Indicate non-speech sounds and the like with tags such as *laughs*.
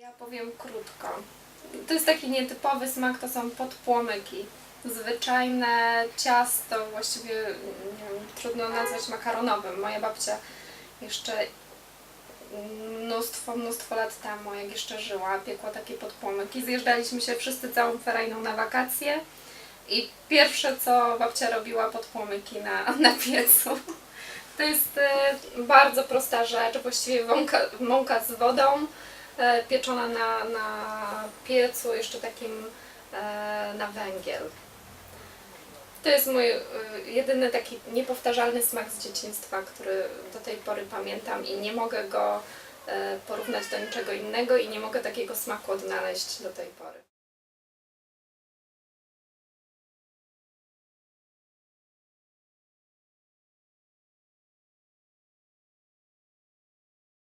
Ja powiem krótko. To jest taki nietypowy smak, to są podpłomyki. Zwyczajne ciasto, właściwie nie wiem, trudno nazwać makaronowym. Moja babcia jeszcze mnóstwo, mnóstwo lat temu, jak jeszcze żyła, piekła takie podpłomyki. Zjeżdżaliśmy się wszyscy całą ferajną na wakacje i pierwsze co babcia robiła podpłomyki na, *laughs* na piecu. To jest e, bardzo prosta rzecz, właściwie mąka, mąka z wodą, pieczona na, na piecu, jeszcze takim e, na węgiel. To jest mój e, jedyny taki niepowtarzalny smak z dzieciństwa, który do tej pory pamiętam i nie mogę go e, porównać do niczego innego i nie mogę takiego smaku odnaleźć do tej pory.